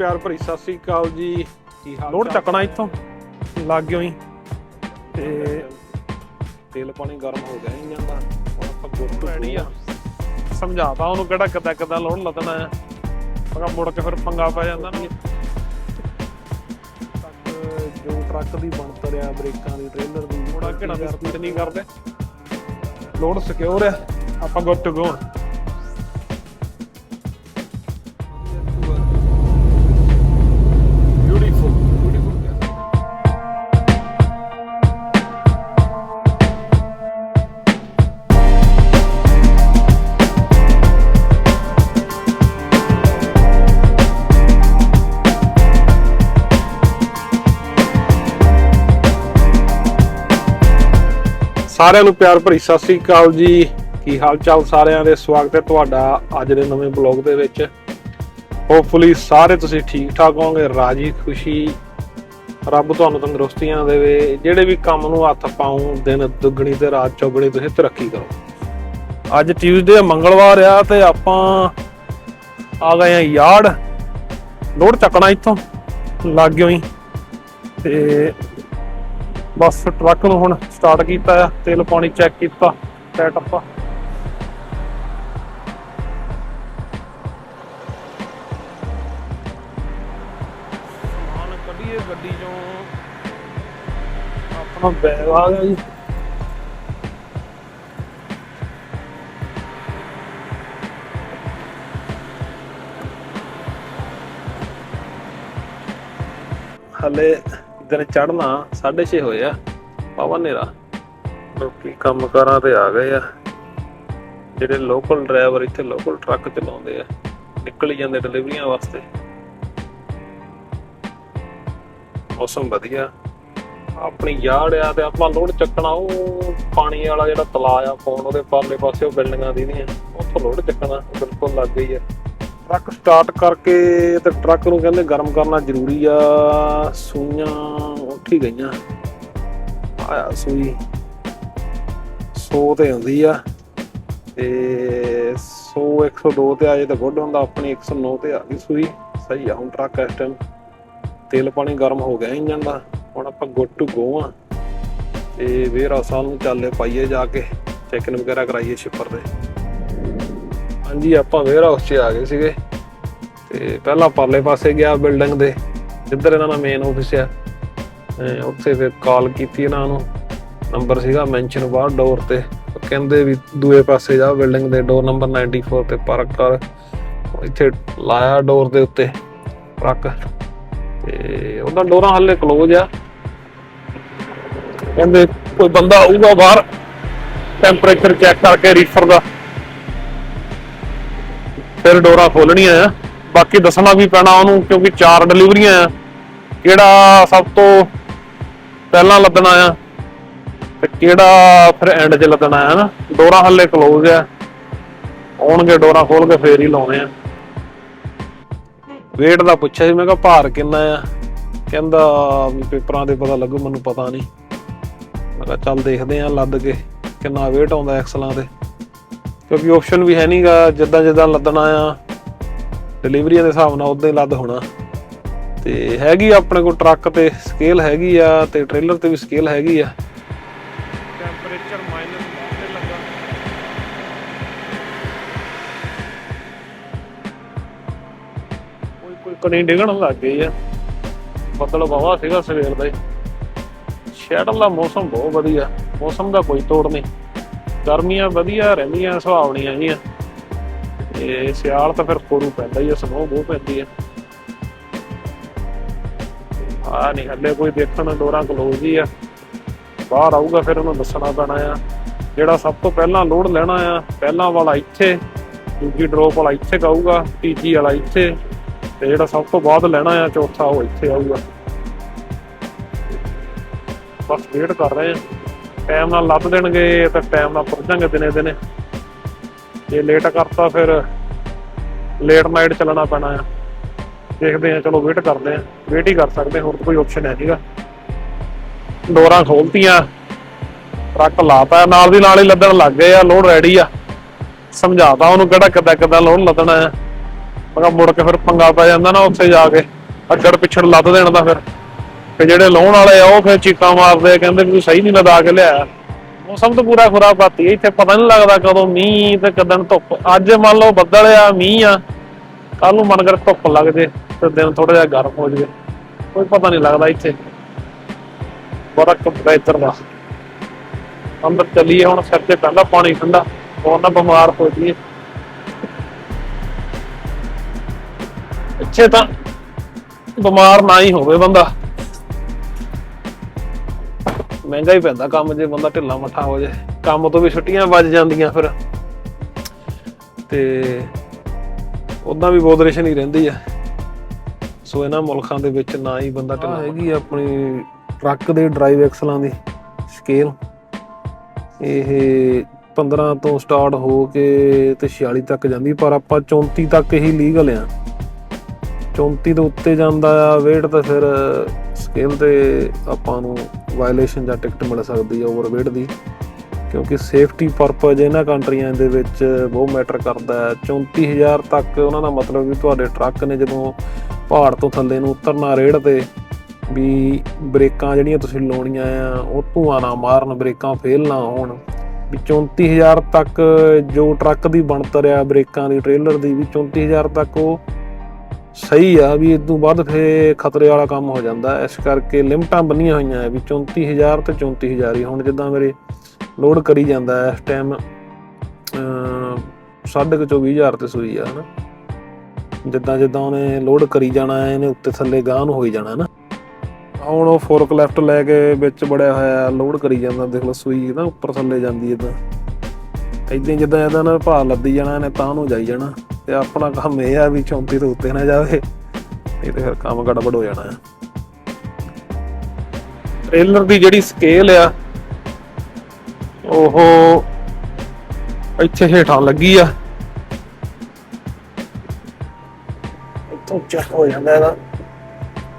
ਪਿਆਰ ਭਰੀ ਸਤਿ ਸ੍ਰੀ ਅਕਾਲ ਜੀ। ਕੀ ਹਾਲ ਲੋਡ? ਚੱਕਣਾ ਇੱਥੋਂ? ਲੱਗ ਗਿਓ ਹੀ ਤੇ ਤੇਲ ਪਾਣੀ ਗਰਮ ਹੋ ਗਿਆ ਇੰਜਨ ਦਾ ਹੁਣ ਆਪਾਂ ਗੁੱਟ ਪੈਣੀ। ਆ ਸਮਝਾਤਾ ਉਹਨੂੰ ਕਿਹੜਾ ਕਿੱਦਾਂ ਕਿੱਦਾਂ ਲੋਡ ਲੱਦਣਾ ਆ ਪਗਾ ਮੁੜ ਕੇ ਫਿਰ ਪੰਗਾ ਪੈ ਜਾਂਦਾ ਨਾ। ਜੋ ਟਰੱਕ ਦੀ ਬਣਤਰ ਆ ਬ੍ਰੇਕਾਂ ਦੀ ਟ੍ਰੇਲਰ ਦੀ ਥੋੜਾ ਘੜਾ ਦੀ ਸਪੀਡ ਨਹੀਂ ਕਰਦੇ। ਲੋਡ ਸਿਕਿਉਰ ਆ ਆਪਾਂ ਗੁੱਡ ਟੂ ਸਾਰਿਆਂ ਨੂੰ ਪਿਆਰ ਭਰੀ ਸਤਿ ਸ੍ਰੀ ਅਕਾਲ ਜੀ। ਕੀ ਹਾਲ ਚਾਲ ਸਾਰਿਆਂ ਦੇ? ਸਵਾਗਤ ਹੈ ਤੁਹਾਡਾ ਅੱਜ ਦੇ ਨਵੇਂ ਬਲੌਗ ਦੇ ਵਿੱਚ। ਹੋਪਫੁਲੀ ਸਾਰੇ ਤੁਸੀਂ ਠੀਕ ਠਾਕ ਹੋਵੋਗੇ, ਰਾਜੀ, ਖੁਸ਼ੀ, ਰੱਬ ਤੁਹਾਨੂੰ ਤੰਦਰੁਸਤੀਆਂ ਦੇਵੇ। ਜਿਹੜੇ ਵੀ ਕੰਮ ਨੂੰ ਹੱਥ ਪਾਉ ਦਿਨ ਦੁੱਗਣੀ ਤੇ ਰਾਤ ਚੌਗਣੀ ਤੁਸੀਂ ਤਰੱਕੀ ਕਰੋ। ਅੱਜ ਟਿਊਜ਼ਡੇ ਮੰਗਲਵਾਰ ਆ ਤੇ ਆਪਾਂ ਆ ਗਏ ਆ ਯਾਰਡ। ਲੋਡ ਚੱਕਣਾ ਇੱਥੋਂ। ਲੱਗ ਗਿਓ ਹੀ ਤੇ ਬਸ ਟਰੱਕ ਨੂੰ ਹੁਣ ਸਟਾਰਟ ਕੀਤਾ ਆ ਤੇਲ ਪਾਣੀ ਚੈੱਕ ਕੀਤਾ ਸੈਟਅਪ ਸਮਾਨ ਕੱਢੀਏ ਗੱਡੀ ਚੋਂ। ਆਪਣਾ ਬੈਗ ਆ ਗਿਆ ਜੀ। ਹਲੇ ਦਿਨ ਚੜਨਾ 6:30 ਹੋਏ ਆ। ਪਵਨ ਨੇਰਾ ਲੋਕੀ ਕੰਮ ਕਾਰਾਂ ਤੇ ਆ ਗਏ ਆ। ਜਿਹੜੇ ਲੋਕਲ ਡਰਾਈਵਰ ਇੱਥੇ ਲੋਕਲ ਟਰੱਕ ਚਲਾਉਂਦੇ ਆ। ਨਿਕਲ ਜਾਂਦੇ ਡਿਲੀਵਰੀਆਂ ਵਾਸਤੇ। ਮੌਸਮ ਵਧੀਆ। ਆਪਣੀ ਯਾੜ ਆ ਤੇ ਆਪਾਂ ਲੋਡ ਚੱਕਣਾ, ਉਹ ਪਾਣੀ ਵਾਲਾ ਜਿਹੜਾ ਤਲਾ ਆ ਪੌਣ ਉਹਦੇ ਪਰਲੇ ਪਾਸੇ ਉਹ ਬਿਲਡਿੰਗਾਂ ਦੀ ਨਹੀਂ ਉੱਥੋਂ ਲੋਡ ਚੱਕਣਾ, ਬਿਲਕੁਲ ਲੱਗ ਗਈ ਆ। ਟਰੱਕ ਸਟਾਰਟ ਕਰਕੇ ਤੇ ਟਰੱਕ ਨੂੰ ਕਹਿੰਦੇ ਗਰਮ ਕਰਨਾ ਜ਼ਰੂਰੀ ਆ, ਸੂਈਆਂ ਉੱਠੀ ਗਈਆਂ। ਆਇਆ ਸੂਈ 100 ਤੇ ਹੁੰਦੀ ਆ ਤੇ 100 102 ਤੇ ਆ ਜੇ ਤਾਂ ਗੁੱਡ ਹੁੰਦਾ, ਆਪਣੀ 109 ਤੇ ਆ ਗਈ ਸੂਈ। ਸਹੀ ਆ, ਹੁਣ ਟਰੱਕ ਇਸ ਟਾਈਮ ਤੇਲ ਪਾਣੀ ਗਰਮ ਹੋ ਗਿਆ ਇੰਜਨ ਦਾ, ਹੁਣ ਆਪਾਂ ਗੁੱਡ ਟੂ ਗੋ ਆ। ਤੇ ਵੇਰ ਹਾਊਸਾਂ ਨੂੰ ਚੱਲੇ ਪਾਈਏ ਜਾ ਕੇ ਚੈਕਿੰਗ ਵਗੈਰਾ ਕਰਾਈਏ ਸ਼ਿਪਰ ਦੇ। ਹਾਂਜੀ, ਆਪਾਂ ਵੇਅਰ ਹਾਊਸ 'ਚ ਆ ਗਏ ਸੀਗੇ। ਤੇ ਪਹਿਲਾਂ ਪਰਲੇ ਪਾਸੇ ਗਿਆ ਬਿਲਡਿੰਗ ਦੇ। ਜਿੱਧਰ ਇਹਨਾਂ ਦਾ ਮੇਨ ਆਫਿਸ ਆ। ਉੱਥੇ ਫਿਰ ਕਾਲ ਕੀਤੀ ਇਹਨਾਂ ਨੂੰ। ਨੰਬਰ ਸੀਗਾ ਮੈਂਸ਼ਨ ਬਾਹਰ ਡੋਰ ਤੇ। ਕਹਿੰਦੇ ਵੀ ਦੂਏ ਪਾਸੇ ਜਾ ਬਿਲਡਿੰਗ ਦੇ ਡੋਰ ਨੰਬਰ 94 ਤੇ ਪਾਰਕ ਕਰ। ਇੱਥੇ ਲਾਇਆ ਡੋਰ ਦੇ ਉੱਤੇ ਟਰੱਕ ਤੇ ਉਹਦਾ ਡੋਰਾਂ ਹੱਲੇ ਕਲੋਜ਼ ਆ। ਕਹਿੰਦੇ ਕੋਈ ਬੰਦਾ ਆਊਗਾ ਬਾਹਰ। ਟੈਂਪਰੇਚਰ ਚੈੱਕ ਕਰਕੇ ਰੀਫਰ ਦਾ। ਫਿਰ ਡੋਰਾ ਖੋਲਣੀਆਂ ਆ ਬਾਕੀ ਦੱਸਣਾ ਵੀ ਪੈਣਾ ਉਹਨੂੰ, ਕਿਉਂਕਿ ਚਾਰ ਡਿਲੀਵਰੀਆਂ ਆ। ਕਿਹੜਾ ਸਭ ਤੋਂ ਪਹਿਲਾਂ ਲੱਦਣਾ ਆ ਤੇ ਕਿਹੜਾ ਫਿਰ ਐਂਡ 'ਚ ਲੱਦਣਾ ਆ ਨਾ। ਡੋਰਾ ਹੱਲੇ ਕਲੋਜ਼ ਆ। ਆਉਣਗੇ, ਡੋਰਾ ਖੋਲ ਕੇ ਫੇਰ ਹੀ ਲਾਉਣੇ ਆ। weight ਦਾ ਪੁੱਛਿਆ ਸੀ, ਮੈਂ ਕਿਹਾ ਭਾਰ ਕਿੰਨਾ ਆ? ਕਹਿੰਦਾ ਪੇਪਰਾਂ ਦੇ ਪਤਾ ਲੱਗੂ, ਮੈਨੂੰ ਪਤਾ ਨਹੀਂ। ਮੈਂ ਕਿਹਾ ਚੱਲ ਦੇਖਦੇ ਆ ਲੱਦ ਕੇ ਕਿੰਨਾ weight ਆਉਂਦਾ ਐਕਸਲਾਂ ਤੇ। ਕਿਉਂਕਿ ਆਪਸ਼ਨ ਵੀ ਹੈ ਨਹੀਂਗਾ ਜਿੱਦਾਂ ਜਿੱਦਾਂ ਲੱਦਣਾ ਆ ਡਿਲੀਵਰੀਆਂ ਦੇ ਹਿਸਾਬ ਨਾਲ ਉਦਾਂ ਹੀ ਲੱਦ ਹੋਣਾ। ਤੇ ਹੈਗੀ ਆਪਣੇ ਕੋਲ ਟਰੱਕ ਤੇ ਸਕੇਲ ਹੈਗੀ ਆ ਤੇ ਟ੍ਰੇਲਰ ਤੇ ਵੀ ਸਕੇਲ ਹੈਗੀ ਆ। ਟੈਂਪਰੇਚਰ ਮਾਈਨਸ ਤੇ ਲੱਗਾ। ਕੋਈ ਕੋਈ ਕਣੀ ਡਿਗਣ ਲੱਗ ਗਈ ਆ। ਬੱਦਲ ਵਾਵਾ ਸੀਗਾ ਸਵੇਰ ਦਾ ਹੀ। ਸ਼ੈਟਲ ਦਾ ਮੌਸਮ ਬਹੁਤ ਵਧੀਆ। ਮੌਸਮ ਦਾ ਕੋਈ ਤੋੜ ਨਹੀਂ। ਗਰਮੀਆਂ ਵਧੀਆ ਰਹਿੰਦੀਆਂ ਸੁਹਾਵਣੀਆਂ ਜੀਆਂ ਤੇ ਸਿਆਲ ਤਾਂ ਫਿਰ ਕੋਰੂ ਪੈਂਦਾ ਹੀ ਆ ਸਨੋ ਬਹੁਤ ਪੈਂਦੀ ਆ। ਆ ਨਹੀਂ ਹੱਲੇ ਕੋਈ ਦੇਖਣ, ਡੋਰਾਂ ਕਲੋਜ਼ ਹੀ ਆ। ਬਾਹਰ ਆਊਗਾ ਫਿਰ ਉਹਨੂੰ ਦੱਸਣਾ ਪੈਣਾ ਆ। ਜਿਹੜਾ ਸਭ ਤੋਂ ਪਹਿਲਾਂ ਲੋਡ ਲੈਣਾ ਆ, ਪਹਿਲਾਂ ਵਾਲਾ ਇੱਥੇ, ਦੂਜੀ ਡ੍ਰੌਪ ਵਾਲਾ ਇੱਥੇ ਗਾਊਗਾ, ਤੀਜੀ ਵਾਲਾ ਇੱਥੇ। ਤੇ ਜਿਹੜਾ ਸਭ ਤੋਂ ਬਾਅਦ ਲੈਣਾ ਆ, ਚੌਥਾ ਉਹ ਇੱਥੇ ਆਊਗਾ। ਬਸ ਵੇਟ ਕਰ ਰਹੇ ਆ। ਟਾਈਮ ਨਾਲ ਲੱਭ ਦੇਣਗੇ ਤਾਂ ਟਾਈਮ ਨਾਲ ਪਹੁੰਚਾਂਗੇ ਦਿਨੇ ਦਿਨੇ। ਜੇ ਲੇਟ ਕਰਤਾ ਫਿਰ ਲੇਟ ਨਾਈਟ ਚੱਲਣਾ ਪੈਣਾ ਆ। ਦੇਖਦੇ ਆ, ਚਲੋ ਵੇਟ ਕਰਦੇ ਆ। ਵੇਟ ਹੀ ਕਰ ਸਕਦੇ, ਹੋਰ ਕੋਈ ਆਪਸ਼ਨ ਹੈ ਨਹੀਂਗਾ। ਡੋਰਾਂ ਖੋਲਤੀਆਂ, ਟਰੱਕ ਲਾਤਾ, ਨਾਲ ਦੀ ਨਾਲ ਹੀ ਲੱਦਣ ਲੱਗ ਗਏ ਆ ਲੋਡ ਰੈਡੀ ਆ। ਸਮਝਾਤਾ ਉਹਨੂੰ ਕਿਹੜਾ ਕਿੱਦਾਂ ਕਿੱਦਾਂ ਲੋਡ ਲੱਦਣਾ ਆ। ਮੈਂ ਕਿਹਾ ਮੁੜ ਕੇ ਫਿਰ ਪੰਗਾ ਪੈ ਜਾਂਦਾ ਨਾ ਉੱਥੇ ਜਾ ਕੇ। ਅੱਗੜ ਪਿੱਛੜ ਲੱਦ ਦੇਣ ਦਾ ਫਿਰ। ਤੇ ਜਿਹੜੇ ਲਾਉਣ ਵਾਲੇ ਆ ਉਹ ਫਿਰ ਚੀਕਾਂ ਮਾਰਦੇ ਆ, ਕਹਿੰਦੇ ਵੀ ਤੂੰ ਸਹੀ ਨਹੀਂ ਲਦਾ ਕੇ ਲਿਆ ਮੌਸਮ ਤਾਂ ਪੂਰਾ ਖਰਾਬ ਕਰਤੀ ਇੱਥੇ ਪਤਾ ਨਹੀਂ ਲੱਗਦਾ ਕਦੋਂ ਮੀਂਹ ਤੇ ਕਦੋਂ ਧੁੱਪ। ਅੱਜ ਮੰਨ ਲਓ ਬੱਦਲ ਆ ਮੀਂਹ ਆ ਕੱਲ ਨੂੰ ਮਨ ਕਰ ਧੁੱਪ ਲੱਗ ਜੇ ਤੇ ਦਿਨ ਥੋੜਾ ਜਿਹਾ ਗਰਮ ਹੋ ਜਾਵੇ। ਕੋਈ ਪਤਾ ਨਹੀਂ ਲੱਗਦਾ ਇੱਥੇ। ਬੜਾ ਕੱਪੜਾ ਇੱਧਰ ਦਾ ਅੰਦਰ ਚੱਲੀਏ ਹੁਣ ਸਿਰ ਤੇ ਪਹਿਲਾਂ ਪਾਣੀ ਠੰਡਾ ਹੋਰ ਨਾ ਬਿਮਾਰ ਹੋ ਜਾਈਏ। ਇੱਥੇ ਤਾਂ ਬਿਮਾਰ ਨਾ ਹੀ ਹੋਵੇ ਬੰਦਾ। ਮਹਿੰਗਾ ਹੀ ਪੈਂਦਾ ਕੰਮ ਜੇ ਬੰਦਾ ਢਿੱਲਾ ਮੱਠਾ ਹੋ ਜਾਏ ਕੰਮ ਤੋਂ ਵੀ ਛੁੱਟੀਆਂ ਵੱਜ ਜਾਂਦੀਆਂ ਫਿਰ। ਤੇ ਉਦਾਂ ਵੀ ਬੋਦਰੇਸ਼ਨ ਹੀ ਰਹਿੰਦੀ ਆ। ਸੋ ਇਹਨਾਂ ਮੁਲਕਾਂ ਦੇ ਵਿੱਚ ਨਾ ਹੀ ਬੰਦਾ ਢਿੱਲਾ ਹੈਗੀ ਆਪਣੀ ਟਰੱਕ ਦੇ ਡਰਾਈਵ ਐਕਸਲਾਂ ਦੀ ਸਕੇਲ ਇਹ 15 ਤੋਂ ਸਟਾਰਟ ਹੋ ਕੇ ਤੇ 46 ਤੱਕ ਜਾਂਦੀ ਪਰ ਆਪਾਂ 34 ਤੱਕ ਹੀ ਲੀਗਲ ਆ। 34 ਦੇ ਉੱਤੇ ਜਾਂਦਾ ਆ weight ਤਾਂ ਫਿਰ ਸਕੇਲ ਤੇ ਆਪਾਂ ਨੂੰ ਵਾਇਲੇਸ਼ਨ ਜਾਂ ਟਿਕਟ ਮਿਲ ਸਕਦੀ ਹੈ ਓਵਰਵੇਟ ਦੀ, ਕਿਉਂਕਿ ਸੇਫਟੀ ਪਰਪਸ ਇਹਨਾਂ ਕੰਟਰੀਆਂ ਦੇ ਵਿੱਚ ਬਹੁਤ ਮੈਟਰ ਕਰਦਾ ਹੈ। 34000 ਤੱਕ ਉਹਨਾਂ ਦਾ ਮਤਲਬ ਵੀ ਤੁਹਾਡੇ ਟਰੱਕ ਨੇ ਜਦੋਂ ਪਹਾੜ ਤੋਂ ਥੱਲੇ ਨੂੰ ਉਤਰਨਾ ਰੇੜ ਤੇ, ਵੀ ਬ੍ਰੇਕਾਂ ਜਿਹੜੀਆਂ ਤੁਸੀਂ ਲਾਉਣੀਆਂ ਆ, ਉਹ ਧੂਆਂ ਨਾ ਮਾਰਨ, ਬ੍ਰੇਕਾਂ ਫੇਲ ਨਾ ਹੋਣ। ਵੀ 34000 ਤੱਕ ਜੋ ਟਰੱਕ ਦੀ ਬਣਤਰ ਆ ਬ੍ਰੇਕਾਂ ਦੀ ਟ੍ਰੇਲਰ ਦੀ, ਵੀ 34000 ਤੱਕ ਉਹ ਸਹੀ ਆ ਵੀ ਇਸ ਤੋਂ ਬਾਅਦ ਫੇ ਖਤਰੇ ਵਾਲਾ ਕੰਮ ਹੋ ਜਾਂਦਾ। ਇਸ ਕਰਕੇ ਲਿਮਟਾਂ ਬੰਨੀਆਂ ਹੋਈਆਂ ਆ ਵੀ 34000 ਤੇ 34000 ਹੀ। ਹੁਣ ਜਿੱਦਾਂ ਮੇਰੇ ਲੋਡ ਕਰੀ ਜਾਂਦਾ ਇਸ ਟਾਈਮ ਸਾਢੇ ਕੁ 24000 ਤੇ ਸੂਈ ਆ, ਹਨਾ। ਜਿੱਦਾਂ ਜਿੱਦਾਂ ਉਹਨੇ ਲੋਡ ਕਰੀ ਜਾਣਾ ਹੈ, ਇਹਨੇ ਉੱਤੇ ਥੱਲੇ ਗਾਹ ਨੂੰ ਹੋਈ ਜਾਣਾ ਨਾ ਹੁਣ ਉਹ ਫੋਰਕ ਲੈਫਟ ਲੈ ਕੇ ਵਿੱਚ ਬੜਿਆ ਹੋਇਆ ਲੋਡ ਕਰੀ ਜਾਂਦਾ, ਦੇਖ ਲਓ ਸੂਈ ਨਾ ਉੱਪਰ ਥੱਲੇ ਜਾਂਦੀ ਇਦਾਂ ਇਦਾਂ ਜਿੱਦਾਂ ਇਹਦਾ ਨਾਲ ਭਾਰ ਲੱਦੀ ਜਾਣਾ, ਇਹਨੇ ਤਾਂ ਨੂੰ ਜਾਈ ਜਾਣਾ। ਤੇ ਆਪਣਾ ਕੰਮ ਇਹ ਆ ਵੀ 34 ਤੋਂ ਉੱਤੇ ਨਾ ਜਾਵੇ, ਨਹੀਂ ਤੇ ਫਿਰ ਕੰਮ ਗੜਬੜ ਹੋ ਜਾਣਾ। ਹੈ ਟ੍ਰੇਲਰ ਦੀ ਜਿਹੜੀ ਸਕੇਲ ਆ, ਉਹ ਇੱਥੇ ਹੇਠਾਂ ਲੱਗੀ ਆ। ਇੱਥੋਂ ਚੈੱਕ ਹੋ ਜਾਂਦਾ ਇਹਦਾ।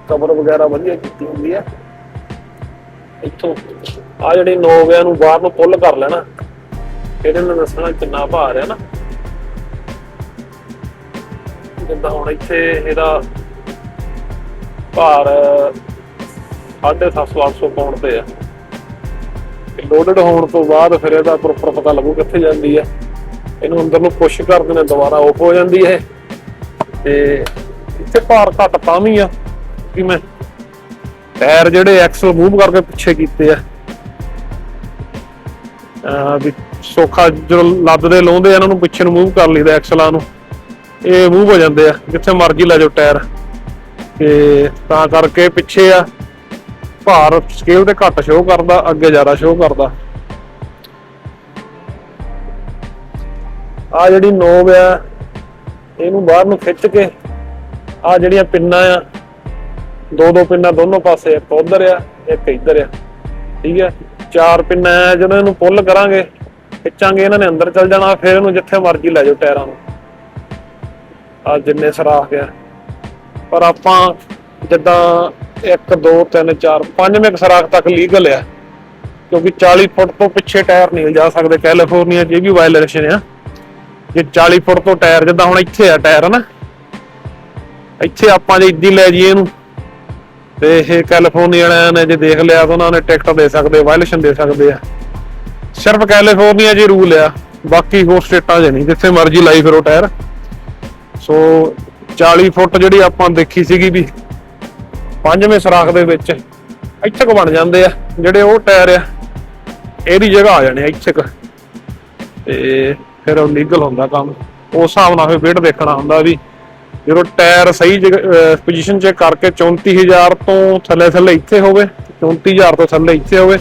ਕਵਰ ਵਗੈਰਾ ਵਧੀਆ ਕੀਤੀ ਹੁੰਦੀ ਆ। ਇੱਥੋਂ ਆ ਜਿਹੜੇ ਨੋਬ ਆ ਇਹਨੂੰ ਬਾਹਰ ਨੂੰ ਪੁੱਲ ਕਰ ਲੈਣਾ, ਇਹਦੇ ਨਾਲ ਦੱਸਣਾ ਕਿੰਨਾ ਭਾਰ ਹੈ ਨਾ। ਜਿੱਦਾਂ ਹੁਣ ਇੱਥੇ ਇਹਦਾ ਭਾਰ 750 800 ਪਾਉਂਡ ਤੇ ਆ। ਲੋਡਡ ਹੋਣ ਤੋਂ ਬਾਅਦ ਫਿਰ ਇਹਦਾ ਪ੍ਰੋਪਰ ਪਤਾ ਲੱਗੂ ਕਿੱਥੇ ਜਾਂਦੀ ਆ। ਇਹਨੂੰ ਅੰਦਰ ਨੂੰ ਪੁਸ਼ ਕਰਦੇ ਨੇ ਦੁਬਾਰਾ ਆਫ ਹੋ ਜਾਂਦੀ ਹੈ ਤੇ ਇੱਥੇ ਭਾਰ ਘੱਟ ਤਾਂ ਵੀ ਆ ਕਿ ਮੈਂ ਟਾਇਰ ਜਿਹੜੇ ਐਕਸਲ ਮੂਵ ਕਰਕੇ ਪਿੱਛੇ ਕੀਤੇ ਆ। ਵੀ ਸੌਖਾ ਜਦੋਂ ਲੱਦਦੇ ਲਾਉਂਦੇ ਆ, ਇਹਨਾਂ ਨੂੰ ਪਿੱਛੇ ਨੂੰ ਮੂਵ ਕਰ ਲਈਦਾ ਐਕਸਲਾਂ ਨੂੰ। ਇਹ ਮੂਵ ਹੋ ਜਾਂਦੇ ਆ, ਜਿੱਥੇ ਮਰਜ਼ੀ ਲੈ ਜਾਓ ਟਾਇਰ। ਤੇ ਤਾਂ ਕਰਕੇ ਪਿੱਛੇ ਆ, ਭਾਰ ਸਕੇਲ ਤੇ ਘੱਟ ਸ਼ੋਅ ਕਰਦਾ, ਅੱਗੇ ਜ਼ਿਆਦਾ ਸ਼ੋਅ ਕਰਦਾ। ਆ ਜਿਹੜੀ ਨੋਬ ਆ, ਇਹਨੂੰ ਬਾਹਰ ਨੂੰ ਖਿੱਚ ਕੇ ਆ ਜਿਹੜੀਆਂ ਪਿੰਨਾਂ ਆ ਦੋ ਦੋ ਪਿੰਨਾਂ ਦੋਨੋਂ ਪਾਸੇ, ਇੱਕ ਉਧਰ ਆ, ਇੱਕ ਇੱਧਰ ਆ। ਠੀਕ ਆ? ਚਾਰ ਪਿੰਨਾਂ ਆ, ਜਦੋਂ ਇਹਨੂੰ ਪੁੱਲ ਕਰਾਂਗੇ, ਖਿੱਚਾਂਗੇ, ਇਹਨਾਂ ਨੇ ਅੰਦਰ ਚਲ ਜਾਣਾ, ਫਿਰ ਇਹਨੂੰ ਜਿੱਥੇ ਮਰਜ਼ੀ ਲੈ ਜਾਓ ਟਾਇਰਾਂ ਨੂੰ। ਆ ਜਿੰਨੇ ਸਰਾਖ ਆ ਪਰ ਆਪਾਂ ਜਿੱਦਾਂ 1 2 3 4 ਪੰਜਵੇਂ ਕੁ ਸਰਾਖ ਤੱਕ ਲੀਗਲ ਆ। ਕਿਉਂਕਿ 40 ਫੁੱਟ ਤੋਂ ਪਿੱਛੇ ਟਾਇਰ ਨਹੀਂ ਜਾ ਸਕਦੇ ਕੈਲੀਫੋਰਨੀਆ 'ਚ ਇਹ ਵੀ ਵਾਇਲੇਸ਼ਨ ਆ। ਜੇ 40 ਫੁੱਟ ਤੋਂ ਟਾਇਰ, ਜਿੱਦਾਂ ਹੁਣ ਇੱਥੇ ਆ ਟਾਇਰ ਨਾ ਇੱਥੇ ਆਪਾਂ ਜੇ ਇੱਦੀ ਲੈ ਜਾਈਏ ਇਹਨੂੰ। ਤੇ ਇਹ ਕੈਲੀਫੋਰਨੀਆ ਵਾਲਿਆਂ ਨੇ ਜੇ ਦੇਖ ਲਿਆ ਤਾਂ ਉਹਨਾਂ ਨੇ ਟਿਕਟ ਦੇ ਸਕਦੇ ਵਾਇਲੇਸ਼ਨ ਦੇ ਸਕਦੇ ਆ। ਸਿਰਫ ਕੈਲੀਫੋਰਨੀਆ 'ਚ ਰੂਲ ਆ। ਬਾਕੀ ਹੋਰ ਸਟੇਟਾਂ 'ਚ ਨਹੀਂ, ਜਿੱਥੇ ਮਰਜ਼ੀ ਲਾਈ ਫਿਰੋ ਟਾਇਰ। ਸੋ 40 ਫੁੱਟ ਜਿਹੜੀ ਆਪਾਂ ਦੇਖੀ ਸੀਗੀ ਵੀ ਪੰਜਵੇਂ ਸਰਾਖ ਦੇ ਵਿੱਚ ਇੱਥੇ ਕੁ ਬਣ ਜਾਂਦੇ ਆ, ਜਿਹੜੇ ਉਹ ਟਾਇਰ ਆ, ਇਹਦੀ ਜਗ੍ਹਾ ਆ ਜਾਣੇ ਇੱਥੇ ਕੁ। ਤੇ ਫਿਰ ਉਹ ਲੀਗਲ ਹੁੰਦਾ ਕੰਮ। ਉਸ ਹਿਸਾਬ ਨਾਲ ਫਿਰ ਵੇਟ ਦੇਖਣਾ ਹੁੰਦਾ ਵੀ ਜਦੋਂ ਟਾਇਰ ਸਹੀ ਪੋਜੀਸ਼ਨ 'ਚ ਕਰਕੇ 34000 ਤੋਂ ਥੱਲੇ ਥੱਲੇ ਇੱਥੇ ਹੋਵੇ 34000 ਤੋਂ ਥੱਲੇ ਇੱਥੇ ਹੋਵੇ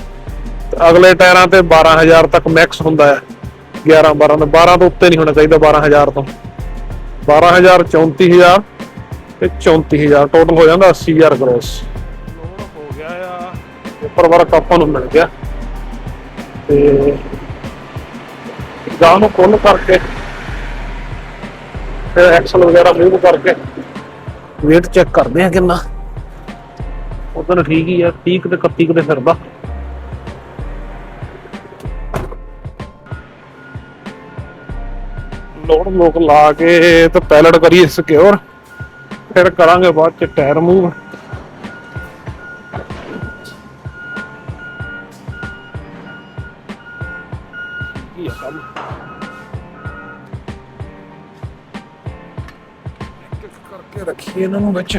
ਅਗਲੇ ਟਾਇਰਾਂ ਤੇ 12000 ਤੱਕ ਮੈਕਸ ਹੁੰਦਾ ਹੈ 11 12 ਤੋਂ 12 ਤੋਂ ਉੱਤੇ ਨਹੀਂ ਹੋਣਾ ਚਾਹੀਦਾ 12000 ਤੋਂ। 12000 34000 ਤੇ 34000 ਟੋਟਲ ਹੋ ਜਾਂਦਾ 80000 ਗ੍ਰੋਸ ਲੋਨ ਹੋ ਗਿਆ ਆ ਉੱਪਰ ਵਰਕ ਆਪਾਂ ਨੂੰ ਮਿਲ ਗਿਆ। ਤੇ ਗਾਂ ਨੂੰ ਕੁੱਲ ਕਰਕੇ, ਫਿਰ ਐਕਸਲ ਵਗੈਰਾ ਮੂਵ ਕਰਕੇ weight ਚੈੱਕ ਕਰਦੇ ਆ ਕਿੰਨਾ। ਉਧਰ ਠੀਕ ਹੀ ਆ 30 ਤੇ 31 ਤੇ ਫਿਰਦਾ। ਲੋਡ ਲੋਕ ਲਾ ਕੇ ਤੇ ਪੈਲਟ ਕਰੀਏ ਸਿਕਿਉਰ ਫਿਰ ਕਰਾਂਗੇ ਬਾਅਦ ਚ ਟਾਇਰ ਮੂਵ ਕੀ ਆ ਕੰਮ? ਕਰਕੇ ਰੱਖੀਏ ਇਹਨਾਂ ਨੂੰ ਵਿੱਚ।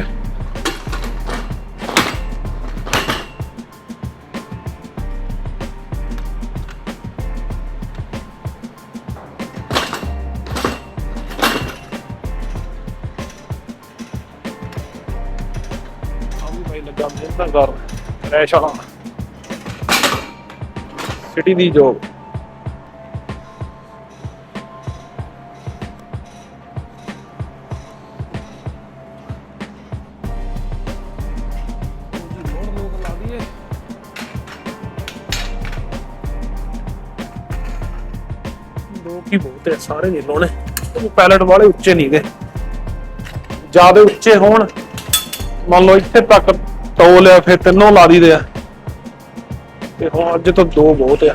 ਲੱਗਾ ਰੈਸ਼ ਵਾਲਾ ਸਿਟੀ ਦੀ ਜੋਬ। ਦੋ ਕੀ ਬਹੁਤ ਹੈ, ਸਾਰੇ ਨਹੀਂ ਲੋਣੇ ਉਹ ਪੈਲਟ ਵਾਲੇ ਉੱਚੇ ਨਹੀਂ ਗਏ। ਜ਼ਿਆਦਾ ਉੱਚੇ ਹੋਣ। ਮੰਨ ਲਓ ਇੱਥੇ ਤੱਕ ਟੋ ਲਿਆ, ਫਿਰ ਤਿੰਨੋਂ ਲਾ ਦੀਦੇ ਆ। ਤੇ ਹੁਣ ਅੱਜ ਤੋਂ ਦੋ ਬਹੁਤ ਆ।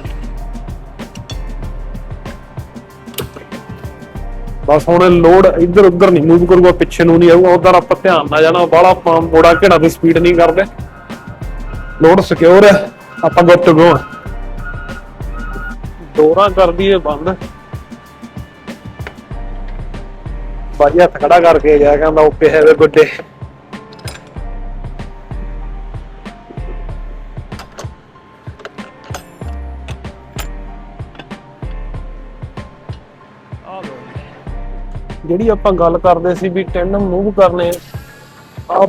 ਬਸ ਹੁਣ ਲੋਡ ਇੱਧਰ ਉੱਧਰ ਨਹੀਂ ਮੂਵ ਕਰੂਗਾ, ਪਿੱਛੇ ਨੂੰ ਨਹੀਂ ਆਊਗਾ। ਉਧਰ ਆਪਾਂ ਧਿਆਨ ਨਾਲ ਜਾਣਾ, ਬਾਹਲਾ ਆਪਾਂ ਮੋੜਾ ਘੇੜਾ ਦੀ ਸਪੀਡ ਨਹੀਂ ਕਰਦੇ। ਲੋਡ ਸਿਕਿਉਰ ਹੈ ਆਪਾਂ ਗੁੱਡ ਟੂ ਗੋ ਦੋਰਾਂ ਕਰ ਦਈਏ ਬੰਦ। ਬਾਈ ਹੱਥ ਖੜਾ ਕਰਕੇ ਗਿਆ ਕਹਿੰਦਾ, ਓਕੇ ਹੈਵੇ ਗੁੱਡ ਜਿਹੜੀ ਆਪਾਂ ਗੱਲ ਕਰਦੇ ਸੀ ਵੀ ਟੈਂਡਮ ਮੂਵ ਕਰਨੇ ਆ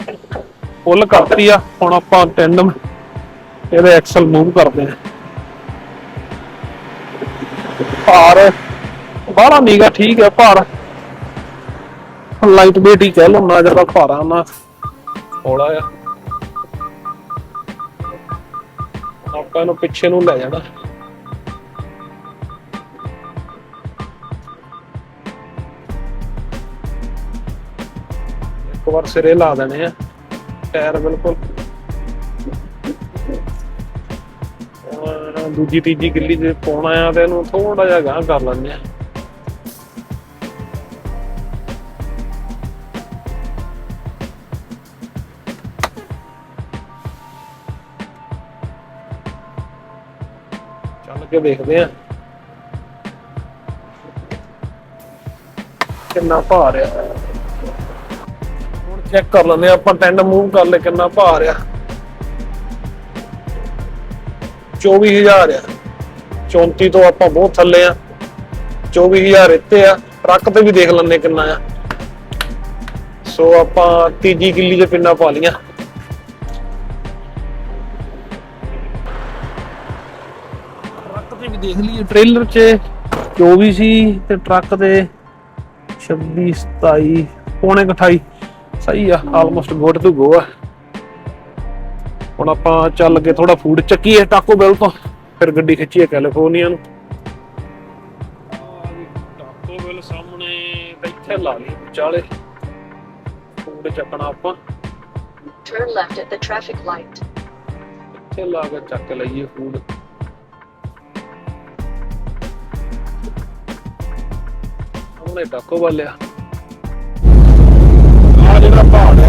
ਫੁੱਲ ਕਰਤੀ ਆ, ਹੁਣ ਆਪਾਂ ਟੈਂਡਮ ਇਹਦੇ ਐਕਸਲ ਮੂਵ ਕਰਦੇ ਆ। ਭਾਰ, ਬਾਹਲਾ ਨੀਗਾ, ਠੀਕ ਹੈ ਭਾਰ। ਲਾਈਟ weight ਹੀ ਕਹਿ ਲਓ, ਨਾ ਜ਼ਿਆਦਾ ਭਾਰਾ, ਨਾ ਹੌਲਾ ਆ ਆਪਾਂ ਇਹਨੂੰ ਪਿੱਛੇ ਨੂੰ ਲੈ ਜਾਣਾ। ਇੱਕ ਵਾਰ ਸਿਰੇ ਲਾ ਦੇਣੇ ਆ। ਟਾਇਰ ਬਿਲਕੁਲ। ਦੂਜੀ, ਤੀਜੀ ਗਿੱਲੀ ਜੇ ਪਾਉਣਾ ਆ ਤੇ ਇਹਨੂੰ ਥੋੜਾ ਜਿਹਾ ਗਾਂਹ ਕਰ ਲੈਂਦੇ ਆ। ਚੱਲ ਕੇ ਦੇਖਦੇ ਆ। ਕਿੰਨਾ ਭਾਰ ਆ। ਚੈੱਕ ਕਰ ਲੈਂਦੇ ਆਪਾਂ ਟੈਂਡ ਮੂਵ ਕਰ ਲੈ ਕਿੰਨਾ ਭਾਰ ਆ 24000 ਆ। 34 ਤੋਂ ਆਪਾਂ ਬਹੁਤ ਥੱਲੇ ਆ। 24000 ਇੱਥੇ ਆ। ਟਰੱਕ ਤੇ ਵੀ ਦੇਖ ਲੈਂਦੇ ਕਿੰਨਾ ਆ। ਸੋ ਆਪਾਂ ਤੀਜੀ ਕਿੱਲੀ ਦੇ ਪਿੰਨਾ ਪਾ ਲੀਆਂ ਟਰੱਕ ਤੇ ਵੀ ਦੇਖ ਲਈਏ ਟ੍ਰੇਲਰ 'ਚ 24 ਸੀ ਤੇ ਟਰੱਕ ਤੇ 26 27 ਪੌਣੇ ਕੁ 28 ਸਹੀ ਆ ਆਲਮੋਸਟ ਗੁੱਡ ਟੂ ਗੋ ਆ। ਹੁਣ ਆਪਾਂ ਚੱਲ ਕੇ ਥੋੜਾ ਫੂਡ ਚੱਕੀਏ ਟਾਕੋ ਬੈਲ ਤੋਂ ਫਿਰ ਗੱਡੀ ਖਿੱਚੀਏ ਕੈਲੀਫੋਰਨੀਆ ਨੂੰ। ਟਾਕੋ ਬੈਲ ਸਾਹਮਣੇ ਤੇ ਇੱਥੇ ਲਾ ਲਈ ਵਿਚਾਲੇ। ਫੂਡ ਚੱਕਣਾ ਆਪਾਂ। Turn left at the traffic light. ਇੱਥੇ ਲਾ ਕੇ ਚੱਕ ਲਈਏ ਫੂਡ ਉਹਨੇ ਟਾਕੋ ਵਾਲਿਆ ਆ। ਜਿਹੜਾ ਪਹਾੜ ਆ।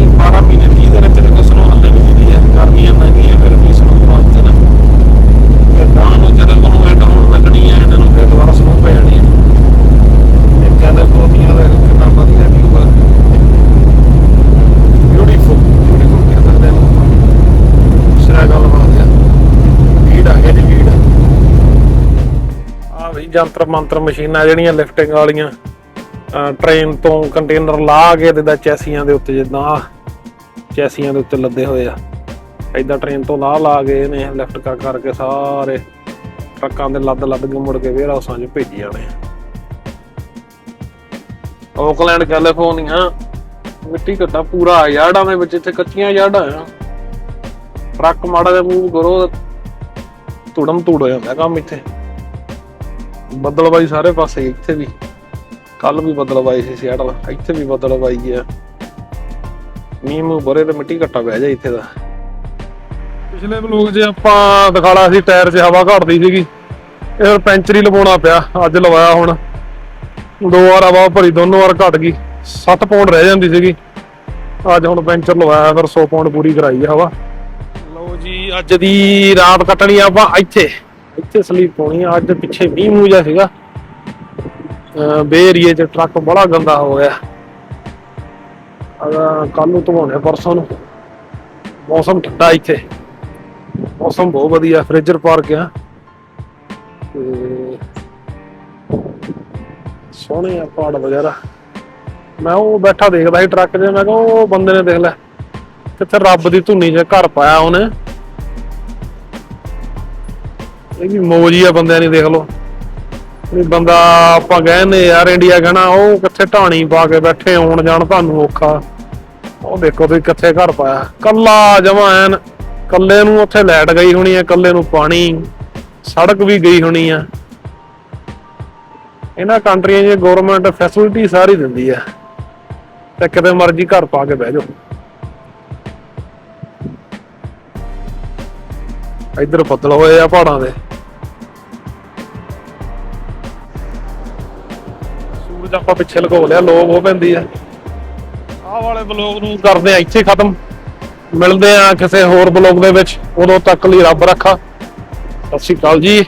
ਇਹ 12 ਮਹੀਨੇ 30 ਦਿਨ ਤੇਰੇ ਕੋਲ ਸਨੋ ਹੱਲੇ ਵੀ ਨਹੀਂ ਹੈ। ਗਰਮੀਆਂ ਮਹਿੰਗੀਆਂ ਫਿਰ ਵੀ ਸਨੋ ਬੰਦ ਨਾ ਤੇ। ਤਾਂ ਨੂੰ ਜਦੋਂ ਨੂੰ ਇਹ ਡਾਊਨ ਲੱਗਣੀ ਹੈ ਇਹਨਾਂ ਨੂੰ ਫਿਰ ਦੁਬਾਰਾ ਸਨੋ ਪੈ ਜਾਣੀ ਹੈ ਇਹ ਕਹਿੰਦੇ ਕੋਨੀਆਂ ਦਾ ਕਿੰਨਾ ਵਧੀਆ ਵਿਊ ਆ। ਬਿਊਟੀਫੁਲ ਬਿਊਟੀਫੁਲ ਕਹਿੰਦੇ ਨੇ ਸਿਰਾ ਗੱਲ ਬਾਤ ਆ ਭੀੜ ਆ ਗਈ ਜੀ ਭੀੜ ਆ। ਵੀ ਜੰਤਰ ਮੰਤਰ ਮਸ਼ੀਨਾਂ ਜਿਹੜੀਆਂ, ਲਿਫਟਿੰਗ ਵਾਲੀਆਂ। ਟ੍ਰੇਨ ਤੋਂ ਕੰਟੇਨਰ ਲਾ ਕੇ ਤੇ ਦਾ ਚੈਸੀਆਂ ਦੇ ਉੱਤੇ ਜਿੱਦਾਂ ਚੈਸੀਆਂ ਦੇ ਉੱਤੇ ਲੱਦੇ ਹੋਏ ਆ। ਐਦਾਂ ਟ੍ਰੇਨ ਤੋਂ ਲਾ ਲਾ ਕੇ ਇਹਨੇ ਲਿਫਟ ਕਰ ਕਰਕੇ ਸਾਰੇ ਟਰੱਕਾਂ ਦੇ ਲੱਦ ਲੱਦ ਕੇ ਮੁੜ ਕੇ ਵੇਅਰ ਹਾਊਸਾਂ 'ਚ ਭੇਜੀ ਜਾਣੇ ਆ। ਓਕਲੈਂਡ ਕੈਲੀਫੋਰਨੀਆ ਮਿੱਟੀ ਘੱਟਾ ਪੂਰਾ ਯਾਰਡਾਂ ਦੇ ਵਿੱਚ, ਇੱਥੇ ਕੱਚੀਆਂ ਯਾਰਡਾਂ ਆ। ਟਰੱਕ ਮਾੜਾ ਜਿਹਾ ਮੂਵ ਕਰੋ, ਧੁੜਮ ਧੂੜ ਹੋ ਜਾਂਦਾ ਕੰਮ ਇੱਥੇ। ਬੱਦਲਬਾਈ ਸਾਰੇ ਪਾਸੇ ਇੱਥੇ ਵੀ। ਕੱਲ ਵੀ ਬੱਦਲਬਾਈ ਸੀ ਸਿਆਟਲ, ਇੱਥੇ ਵੀ ਬੱਦਲਬਾਈ ਆ। ਮੀਂਹ ਮੂੰਹ ਬਰੇ ਤੇ ਮਿੱਟੀ ਘੱਟਾ ਬਹਿ ਜਾ ਇੱਥੇ ਦਾ ਪਿਛਲੇ ਬਲੌਗ 'ਚ ਆਪਾਂ ਦਿਖਾਲਾ ਸੀ ਟਾਇਰ 'ਚ ਹਵਾ ਘਟਦੀ ਸੀਗੀ। ਇਹ ਹੁਣ ਪੈਂਚਰ ਹੀ ਲਵਾਉਣਾ ਪਿਆ, ਅੱਜ ਲਵਾਇਆ ਹੁਣ। ਦੋ ਵਾਰ ਹਵਾ ਭਰੀ, ਦੋਨੋਂ ਵਾਰ ਘਟ ਗਈ। 7 ਪੌਂਡ ਰਹਿ ਜਾਂਦੀ ਸੀਗੀ। ਅੱਜ ਹੁਣ ਪੈਂਚਰ ਲਵਾਇਆ, ਫਿਰ 100 ਪੌਂਡ ਪੂਰੀ ਕਰਾਈ ਹਵਾ। ਲਓ ਜੀ, ਅੱਜ ਦੀ ਰਾਤ ਕੱਟਣੀ ਆ ਆਪਾਂ ਇੱਥੇ। ਇੱਥੇ ਸਲੀਪ ਪਾਉਣੀ ਆ, ਅੱਜ ਪਿੱਛੇ ਮੀਂਹ ਮੂੰਹ ਜਿਹਾ ਸੀਗਾ। ਬੇ ਏਰੀਏ 'ਚ ਟਰੱਕ ਬੜਾ ਗੰਦਾ ਹੋ ਗਿਆ। ਕੱਲ ਨੂੰ ਧਵਾਉਣੇ ਪਰਸੋਂ ਨੂੰ। ਮੌਸਮ ਠੰਡਾ ਇੱਥੇ। ਮੌਸਮ ਬਹੁਤ ਵਧੀਆ, ਫ੍ਰਿਜਰ ਪਾਰਕ ਆ। ਤੇ ਸੋਹਣੇ ਆ ਪਹਾੜ ਵਗੈਰਾ। ਮੈਂ ਉਹ ਬੈਠਾ ਦੇਖਦਾ ਸੀ ਟਰੱਕ 'ਚ ਮੈਂ ਕਿਹਾ ਉਹ ਬੰਦੇ ਨੇ ਦੇਖ ਲੈ, ਕਿੱਥੇ ਰੱਬ ਦੀ ਧੁਨੀ 'ਚ ਘਰ ਪਾਇਆ ਉਹਨੇ। ਇਹ ਵੀ ਮੌਜ ਹੀ ਆ ਬੰਦਿਆਂ ਨੇ ਦੇਖ ਲਓ। ਵੀ ਬੰਦਾ ਆਪਾਂ ਕਹਿੰਦੇ ਯਾਰ ਇੰਡੀਆ ਕਹਿਣਾ, ਉਹ ਕਿੱਥੇ ਢਾਣੀ ਪਾ ਕੇ ਬੈਠੇ ਆਉਣ ਜਾਣ ਤੁਹਾਨੂੰ ਔਖਾ। ਉਹ ਦੇਖੋ ਤੁਸੀਂ ਕਿੱਥੇ ਘਰ ਪਾਇਆ। ਕੱਲਾ ਜਮਾ ਐਨ, ਕੱਲੇ ਨੂੰ ਉੱਥੇ ਲਾਈਟ ਗਈ ਹੋਣੀ ਹੈ, ਕੱਲੇ ਨੂੰ ਪਾਣੀ, ਸੜਕ ਵੀ ਗਈ ਹੋਣੀ ਆ ਇਹਨਾਂ ਕੰਟਰੀਆਂ 'ਚ ਗਵਰਨਮੈਂਟ ਫੈਸਿਲਿਟੀ ਸਾਰੀ ਦਿੰਦੀ ਆ ਤੇ ਕਿਤੇ ਮਰਜ਼ੀ ਘਰ ਪਾ ਕੇ ਬਹਿ ਜਾਓ। ਇੱਧਰ ਬੱਦਲ ਹੋਏ ਆ ਪਹਾੜਾਂ ਦੇ। ਸੂਰਜ ਆਪਾਂ ਪਿੱਛੇ ਲਗੋ ਲਿਆ, ਲੋਕ ਉਹ ਪੈਂਦੀ ਆ। ਆਹ ਵਾਲੇ ਬਲੌਗ ਨੂੰ ਕਰਦੇ ਆ, ਇੱਥੇ ਖਤਮ। ਮਿਲਦੇ ਆ ਕਿਸੇ ਹੋਰ ਬਲੌਗ ਦੇ ਵਿੱਚ, ਉਦੋਂ ਤੱਕ ਲਈ ਰੱਬ ਰੱਖਾ। ਸਤਿ ਸ਼੍ਰੀ ਅਕਾਲ ਜੀ।